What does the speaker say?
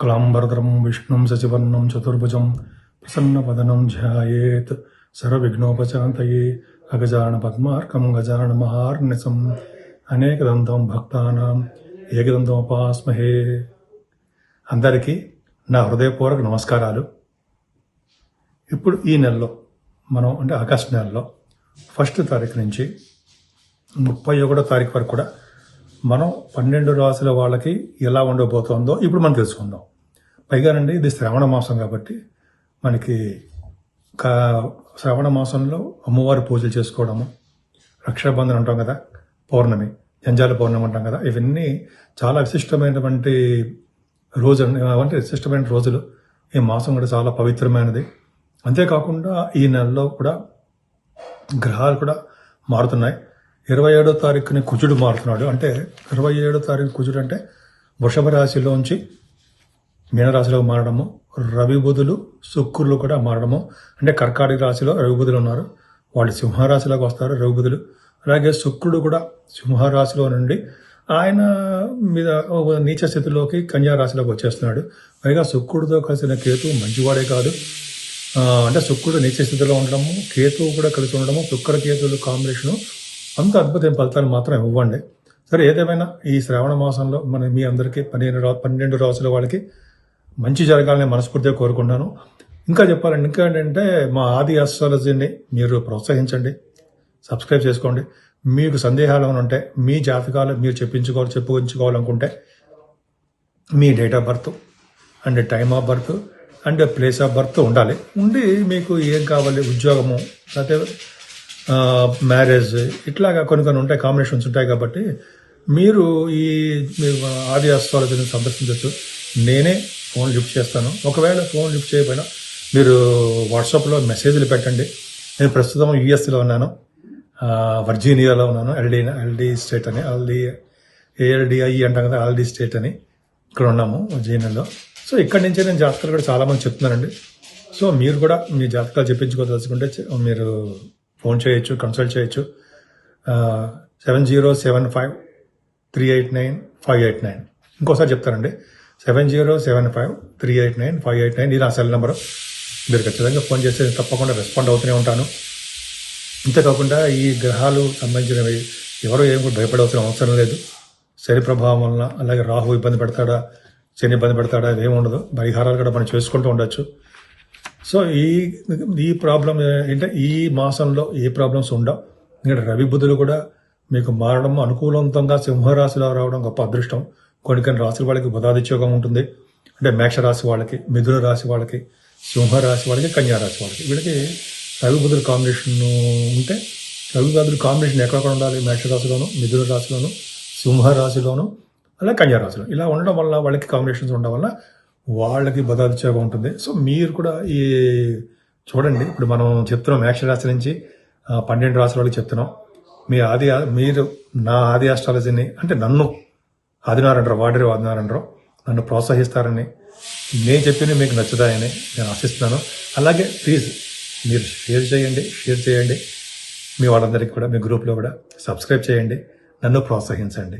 క్లాంబరధరం విష్ణుం శశివర్ణం చతుర్భుజం ప్రసన్నవదనం ధ్యాయేత్ సర్వవిఘ్నోపశాంతయే అగజాన పద్మార్కం గజాన మహార్నిసం అనేకదంతం భక్తానాం ఏకదంతం ఉపాస్మహే అందరికీ నా హృదయపూర్వక నమస్కారాలు. ఇప్పుడు ఈ నెలలో మనం అంటే ఆగస్టు నెలలో ఫస్ట్ తారీఖు నుంచి ముప్పై ఒకటో తారీఖు వరకు కూడా మనం పన్నెండు రాసుల వాళ్ళకి ఎలా ఉండబోతోందో ఇప్పుడు మనం తెలుసుకుందాం. పైగానండి ఇది శ్రావణ మాసం కాబట్టి మనకి కా- శ్రావణ మాసంలో అమ్మవారి పూజలు చేసుకోవడము రక్షాబంధన్ అంటాం కదా పౌర్ణమి జంజాల పౌర్ణమి అంటాం కదా ఇవన్నీ చాలా విశిష్టమైనటువంటి రోజు అంటే విశిష్టమైన రోజులు. ఈ మాసం కూడా చాలా పవిత్రమైనది. అంతేకాకుండా ఈ నెలలో కూడా గ్రహాలు కూడా మారుతున్నాయి. ఇరవై ఏడో తారీఖుని కుజుడు మారుతున్నాడు. అంటే ఇరవై ఏడో తారీఖు కుజుడు అంటే వృషభ రాశిలోంచి మీనరాశిలో మారడము రవి బుధులు శుక్రులు కూడా మారడము. అంటే కర్కాటక రాశిలో రవి బుధులు ఉన్నారు. వాళ్ళు సింహరాశిలోకి వస్తారు రవి బుధులు. అలాగే శుక్రుడు కూడా సింహరాశిలో నుండి ఆయన మీద ఒక నీచ స్థితిలోకి కన్యా రాశిలోకి వచ్చేస్తున్నాడు. పైగా శుక్రుడితో కలిసిన కేతు మంచివాడే కాదు. అంటే శుక్రుడు నీచ స్థితిలో ఉండడము కేతువు కూడా కలిసి ఉండడము శుక్ర కేతువులు కాంబినేషను అంత అద్భుతమైన ఫలితాలు మాత్రం ఇవ్వండి. సరే ఏదేమైనా ఈ శ్రావణ మాసంలో మన మీ అందరికీ పన్నెండు పన్నెండు రాసుల వాళ్ళకి మంచి జరగాలని మనస్ఫూర్తిగా కోరుకుంటున్నాను. ఇంకా చెప్పాలండి ఇంకా ఏంటంటే మా ఆది ఆస్ట్రాలజీని మీరు ప్రోత్సహించండి సబ్స్క్రైబ్ చేసుకోండి. మీకు సందేహాలు ఏమైనా ఉంటే మీ జాతకాలు మీరు చెప్పించుకోవాలి చెప్పుకోవాలనుకుంటే మీ date of birth and time of birth and place of birth ఉండాలి. ఉండి మీకు ఏం కావాలి ఉద్యోగము లేకపోతే మ్యారేజ్ ఇట్లాగా కొన్ని కొన్ని ఉంటాయి కాంబినేషన్స్ ఉంటాయి కాబట్టి మీరు ఈ ఆది అస్ట్రాలజీని సందర్శించవచ్చు నేనే ఫోన్ లిఫ్ట్ చేస్తాను. ఒకవేళ ఫోన్ లిఫ్ట్ చేయకపోయినా మీరు వాట్సాప్లో మెసేజ్లు పెట్టండి. నేను ప్రస్తుతం యుఎస్లో ఉన్నాను. వర్జీనియాలో ఉన్నాను. ఎల్డీ ఎల్డీ స్టేట్ అని. ఎల్డీ ఏఎల్డిఐ అంటాం కదా ఎల్డీ స్టేట్ అని ఇక్కడ ఉన్నాము జీఎన్ఎల్లో సో ఇక్కడి నుంచే నేను జాతకాలు కూడా చాలా మంది చెప్తున్నానండి సో మీరు కూడా మీ జాతకాలు చెప్పించుకోదలుచుకుంటే మీరు ఫోన్ చేయొచ్చు కన్సల్ట్ చేయొచ్చు. Seven zero seven five three eight nine five eight nine. ఇంకోసారి చెప్తానండి. Seven zero seven five three eight nine five eight nine. ఇది నా సెల్ నెంబరు. మీరు ఖచ్చితంగా ఫోన్ చేస్తే తప్పకుండా రెస్పాండ్ అవుతూనే ఉంటాను. ఇంతేకాకుండా ఈ గ్రహాలు సంబంధించినవి ఎవరు ఏం కూడా భయపడవలసిన అవసరం లేదు. శని ప్రభావం వలన అలాగే రాహు ఇబ్బంది పెడతాడా శని ఇబ్బంది పెడతాడా ఏమి ఉండదు. పరిహారాలు కూడా మనం చేసుకుంటూ ఉండొచ్చు. సో ఈ ఈ ప్రాబ్లం ఏంటంటే ఈ మాసంలో ఏ ప్రాబ్లమ్స్ ఉండవు. ఎందుకంటే రవి బుధులు కూడా మీకు మారడం అనుకూలవంతంగా సింహరాశిలో రావడం గొప్ప అదృష్టం. కొన్ని కొన్ని రాశుల వాళ్ళకి బుధాదిత్యోగం ఉంటుంది. అంటే మేషరాశి వాళ్ళకి మిథున రాశి వాళ్ళకి సింహరాశి వాళ్ళకి కన్యా రాశి వాళ్ళకి. వీళ్ళకి రవి బుధుల కాంబినేషన్ ఉంటే రవి బుధుల కాంబినేషన్ ఎక్కడ ఉండాలి. మేషరాశిలోను మిథున రాశిలోను సింహ అలా కన్యారాశిలో. కన్యా రాశిలో ఇలా ఉండడం వల్ల వాళ్ళకి కాంబినేషన్స్ ఉండడం వల్ల వాళ్ళకి బదాదిత్యోగం ఉంటుంది. సో మీరు కూడా ఈ చూడండి. ఇప్పుడు మనం చెప్తున్నాం మేష రాశి నుంచి పన్నెండు రాశుల వాళ్ళకి చెప్తున్నాం. మీ ఆది మీరు నా ఆది ఆస్ట్రాలజీని అంటే నన్ను ఆదినారంటారు వాడరు ఆదినారంటారు నన్ను ప్రోత్సహిస్తారని నేను చెప్పింది మీకు నచ్చుతాయని నేను ఆశిస్తున్నాను. అలాగే ప్లీజ్ మీరు షేర్ చేయండి షేర్ చేయండి. మీ వాళ్ళందరికీ కూడా మీ గ్రూప్లో కూడా సబ్స్క్రైబ్ చేయండి. నన్ను ప్రోత్సహించండి.